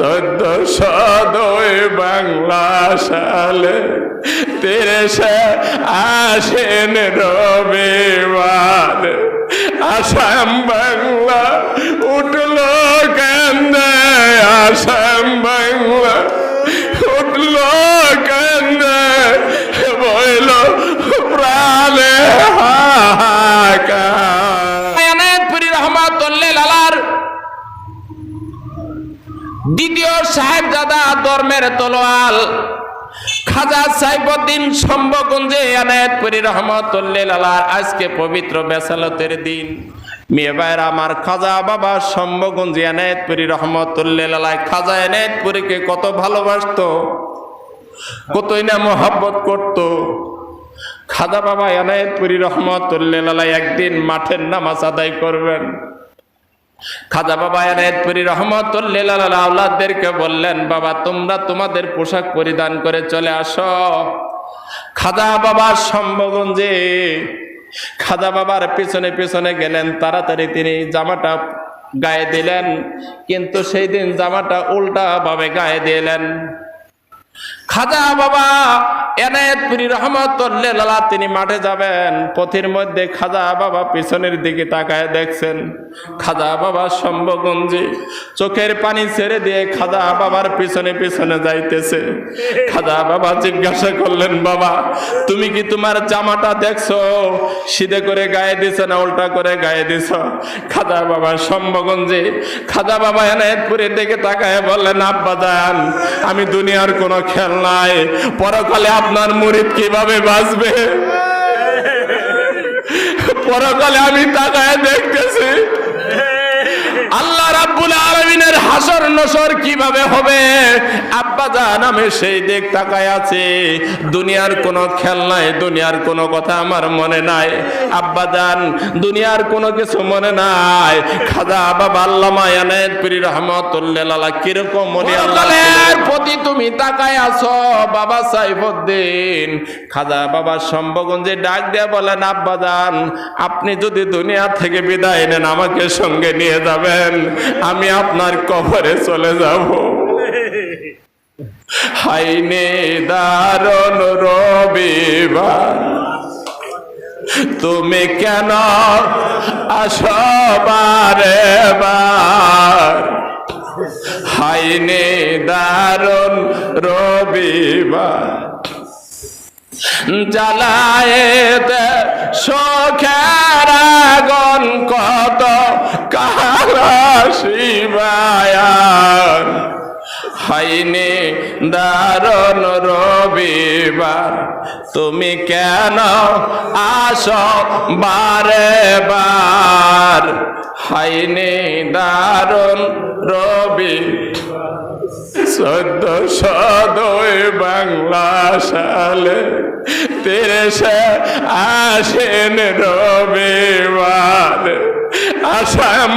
চোদ্দশো দুই বাংলা সালে তিরিশে আসেন রবিবার আসাম বাংলা উঠল কেন্দ্রে, আসাম বাংলা উঠল কেন্দ্রে, বইল প্রাণে হাহাকার। রহমাতুল্লাহ লালার দ্বিতীয় সাহেবজাদা ধর্মের তলোয়াল খাজা সাইবুদ্দিন সম্ভগঞ্জে এনায়তপুরি রহমতুল্লাহ লালার আজকে পবিত্র বেসালতের দিন। মেয়ে ভাইয়ের আমার খাজা বাবা সম্ভগঞ্জে এনায়তপুরি রহমতুল্লাহ লালায় খাজা এনায়তপুরীকে কত ভালোবাসতো, কতই না মোহাব্বত করতো। খাজা বাবা এনায়েতপুরি রহমতুল্লাহ একদিন মাঠের নামাজ আদায় করবেন। খাজা বাবা এনায়েতপুরি রহমতুল্লাহ আউলাদদেরকে বললেন, বাবা, তোমরা তোমাদের পোশাক পরিধান করে চলে আসো। খাজা বাবার সম্ভগঞ্জে খাজা বাবার পিছনে পিছনে গেলেন, তাড়াতাড়ি তিনি জামাটা গায়ে দিলেন, কিন্তু সেই দিন জামাটা উল্টা ভাবে গায়ে দিলেন। খাজা বাবা এনায়েতপুরি রহমতুল্লাহ তিনি মাঠে যাবেন, পথের মধ্যে খাজা বাবা পিছনের দিকে তাকায় দেখছেন। খাজা বাবা সম্ভগঞ্জি চোখের পানি ছেড়ে দিয়ে খাজা বাবার পিছনে পিছনে যাইতেছে। খাজা বাবা জিজ্ঞাসা করলেন, বাবা, তুমি কি তোমার জামাটা দেখছ? সিধে করে গায়ে দিছ না উল্টা করে গায়ে দিছ? খাজা বাবা সম্ভগঞ্জি খাজা বাবা এনায়েতপুরের দিকে তাকায় বললেন, আব্বা যান আমি দুনিয়ার কোনো খেল নাই পরকালে আপনার মুরিদ কীভাবে বাঁচবে? পরকালে আমি তাকায় দেখতেছি আল্লাহ রাব্বুল আলামিনের হাসর নসর কীভাবে হবে? আব্বা জান আমি সেই দিক তাকায় আছি। দুনিয়ার কোনো খেল নাই দুনিয়ার কোনো কথা আমার মনে নাই। আব্বা জান দুনিয়ার কোনো কিছু মনে নাই। খাজা বাবা আল্লামা এনায়েত পীর রহমাতুল্লাহ কীরকম মনে আল্লাহর প্রতি তুমি তাকায় আছো বাবা সাইফুদ্দিন। খাজা বাবা সম্ভগঞ্জে ডাক দিয়ে বলেন আব্বা জান আপনি যদি দুনিয়া থেকে বিদায় নেন আমাকে সঙ্গে নিয়ে যাবেন, আমি আপনার কবরে চলে যাব। হাইনে দারণ রবিবার, তুমি কেন আসবারে বার হাইনে দারণ রবিবার জ্বালায় সখের আগুন কত শিবায়ার হাইনে দারণ রবিবার, তুমি কেন আস বারে বার? হাইনে দারণ রবি চোদ্দশো দুই বাংলা সালে তিরিশে আসেন রবিবার, আসাম